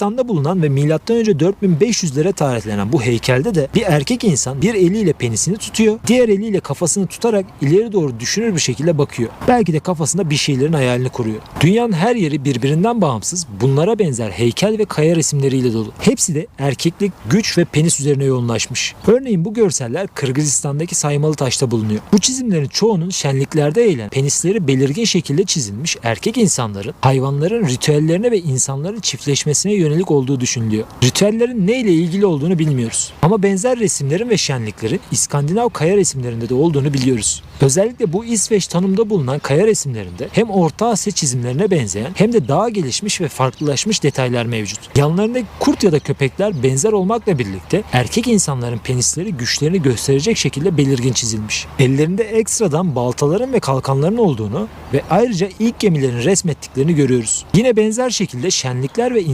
Kırgızistan'da bulunan ve M.Ö. 4500'lere tarihlenen bu heykelde de bir erkek insan bir eliyle penisini tutuyor, diğer eliyle kafasını tutarak ileri doğru düşünür bir şekilde bakıyor. Belki de kafasında bir şeylerin hayalini kuruyor. Dünyanın her yeri birbirinden bağımsız bunlara benzer heykel ve kaya resimleriyle dolu. Hepsi de erkeklik, güç ve penis üzerine yoğunlaşmış. Örneğin bu görseller Kırgızistan'daki Saymalı Taş'ta bulunuyor. Bu çizimlerin çoğunun şenliklerde eğlen, penisleri belirgin şekilde çizilmiş erkek insanların hayvanların ritüellerine ve insanların çiftleşmesine yönelik olduğu düşünülüyor. Ritüellerin neyle ilgili olduğunu bilmiyoruz. Ama benzer resimlerin ve şenliklerin İskandinav kaya resimlerinde de olduğunu biliyoruz. Özellikle bu İsveç tanımda bulunan kaya resimlerinde hem Orta Asya çizimlerine benzeyen hem de daha gelişmiş ve farklılaşmış detaylar mevcut. Yanlarındaki kurt ya da köpekler benzer olmakla birlikte erkek insanların penisleri güçlerini gösterecek şekilde belirgin çizilmiş. Ellerinde ekstradan baltaların ve kalkanların olduğunu ve ayrıca ilk gemilerin resmettiklerini görüyoruz. Yine benzer şekilde şenlikler ve insan